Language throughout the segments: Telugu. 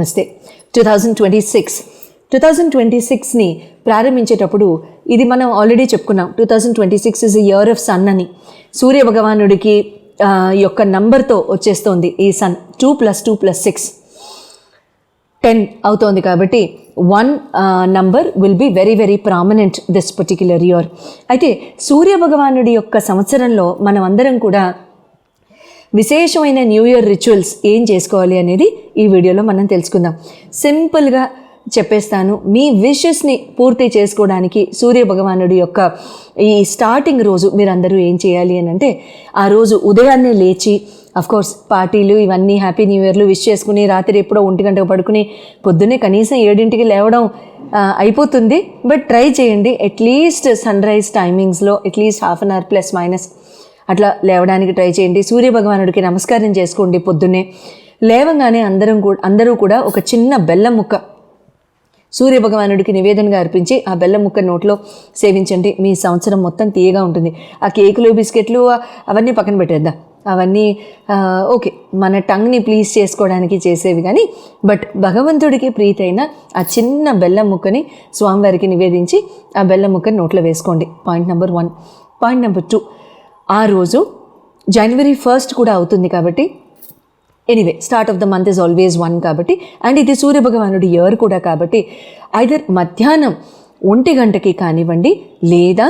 నమస్తే. Two thousand twenty six two thousand twenty సిక్స్ని ప్రారంభించేటప్పుడు ఇది మనం ఆల్రెడీ చెప్పుకున్నాం. Two thousand twenty six is year of sun అని. సూర్య భగవానుడికి యొక్క నంబర్తో వచ్చేస్తోంది ఈ sun two plus two plus six ten అవుతోంది కాబట్టి one number will be very very prominent this particular year అయితే సూర్య భగవానుడి యొక్క సంవత్సరంలో మనం అందరం కూడా విశేషమైన న్యూ ఇయర్ రిచువల్స్ ఏం చేసుకోవాలి అనేది ఈ వీడియోలో మనం తెలుసుకుందాం. సింపుల్గా చెప్పేస్తాను. మీ విషెస్ని పూర్తి చేసుకోవడానికి సూర్య భగవానుడి యొక్క ఈ స్టార్టింగ్ రోజు మీరందరూ ఏం చేయాలి అని అంటే ఆ రోజు ఉదయాన్నే లేచి కోర్స్ పార్టీలు ఇవన్నీ హ్యాపీ న్యూ ఇయర్లు విష్ చేసుకుని రాత్రి ఎప్పుడో ఒంటి గంటకు పడుకుని పొద్దున్నే కనీసం ఏడింటికి లేవడం అయిపోతుంది. బట్ ట్రై చేయండి. అట్లీస్ట్ సన్ రైజ్ టైమింగ్స్లో at least half an hour plus minus అట్లా లేవడానికి ట్రై చేయండి. సూర్య భగవానుడికి నమస్కారం చేసుకోండి పొద్దున్నే. లేవగానే అందరం కూడా అందరూ కూడా ఒక చిన్న బెల్లం ముక్క సూర్య భగవానుడికి నివేదనగా అర్పించి ఆ బెల్లం ముక్క నోట్లో సేవించండి. మీ సంవత్సరం మొత్తం తీయగా ఉంటుంది. ఆ కేకులు బిస్కెట్లు అవన్నీ పక్కన పెట్టేద్దాం. అవన్నీ ఓకే. మన టంగ్ని ప్లీజ్ చేసుకోవడానికి చేసేవి కానీ బట్ భగవంతుడికి ప్రీతైన ఆ చిన్న బెల్లం ముక్కని స్వామివారికి నివేదించి ఆ బెల్లం ముక్కని నోట్లో వేసుకోండి. Point number one. Point number two. ఆ రోజు జనవరి ఫస్ట్ కూడా అవుతుంది కాబట్టి anyway start of the month is always one కాబట్టి అండ్ ఇది సూర్యభగవానుడి ఇయర్ కూడా కాబట్టి ఐదర్ మధ్యాహ్నం ఒంటి గంటకి కానివ్వండి లేదా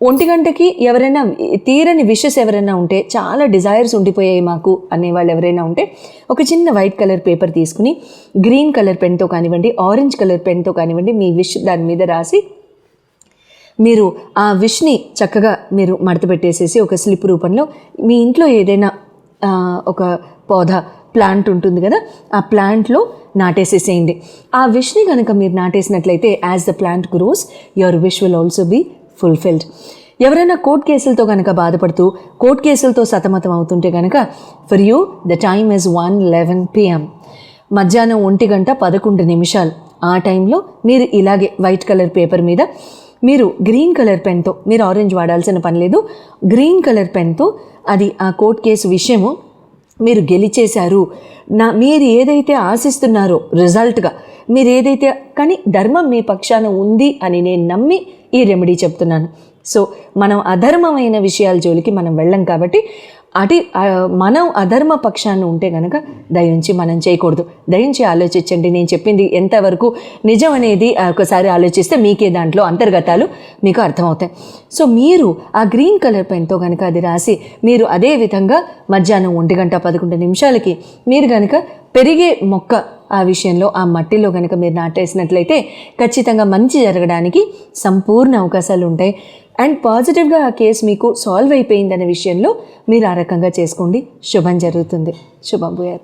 ఒంటి గంటకి ఎవరైనా తీరని విషెస్ ఎవరైనా ఉంటే చాలా డిజైర్స్ ఉండిపోయాయి మాకు అనేవాళ్ళు ఎవరైనా ఉంటే ఒక చిన్న వైట్ కలర్ పేపర్ తీసుకుని గ్రీన్ కలర్ పెన్తో కానివ్వండి ఆరెంజ్ కలర్ పెన్తో కానివ్వండి మీ విష్ దాని మీద రాసి మీరు ఆ విష్ని చక్కగా మీరు మడత పెట్టేసేసి ఒక స్లిప్ రూపంలో మీ ఇంట్లో ఏదైనా ఒక పౌధ ప్లాంట్ ఉంటుంది కదా ఆ ప్లాంట్లో నాటేసేసేయండి. ఆ విష్ని కనుక మీరు నాటేసినట్లయితే as the plant grows your wish will also be fulfilled. ఎవరైనా కోర్ట్ కేసులతో కనుక బాధపడుతూ కోర్ట్ కేసులతో సతమతం అవుతుంటే కనుక for you the time is one eleven PM. మధ్యాహ్నం ఒంటి గంట పదకొండు నిమిషాలు. ఆ టైంలో మీరు ఇలాగే వైట్ కలర్ పేపర్ మీద మీరు గ్రీన్ కలర్ పెన్తో మీరు ఆరెంజ్ వాడాల్సిన పని లేదు. గ్రీన్ కలర్ పెన్తో అది ఆ కోర్ట్ కేసు విషయము మీరు గెలిచేశారు. నా మీరు ఏదైతే ఆశిస్తున్నారో రిజల్ట్గా మీరు ఏదైతే కానీ ధర్మం మీ పక్షాన ఉంది అని నేను నమ్మి ఈ రెమెడీ చెప్తున్నాను. సో మనం అధర్మమైన విషయాల జోలికి మనం వెళ్ళం కాబట్టి అటు మనం అధర్మ పక్షాన్ని ఉంటే కనుక దయించి మనం చేయకూడదు. దయించి ఆలోచించండి. నేను చెప్పింది ఎంతవరకు నిజం అనేది ఒకసారి ఆలోచిస్తే మీకే దాంట్లో అంతర్గతాలు మీకు అర్థమవుతాయి. సో మీరు ఆ గ్రీన్ కలర్ పెన్తో కనుక అది రాసి మీరు అదే విధంగా మధ్యాహ్నం ఒంటి గంట పదకొండు నిమిషాలకి మీరు కనుక పెరిగే మొక్క ఆ విషయంలో ఆ మట్టిలో కనుక మీరు నాటేసినట్లయితే ఖచ్చితంగా మంచి జరగడానికి సంపూర్ణ అవకాశాలు ఉంటాయి. అండ్ పాజిటివ్గా ఆ కేసు మీకు సాల్వ్ అయిపోయిందనే విషయంలో మీరు ఆ రకంగా చేసుకోండి. శుభం జరుగుతుంది. శుభం భూయాత్.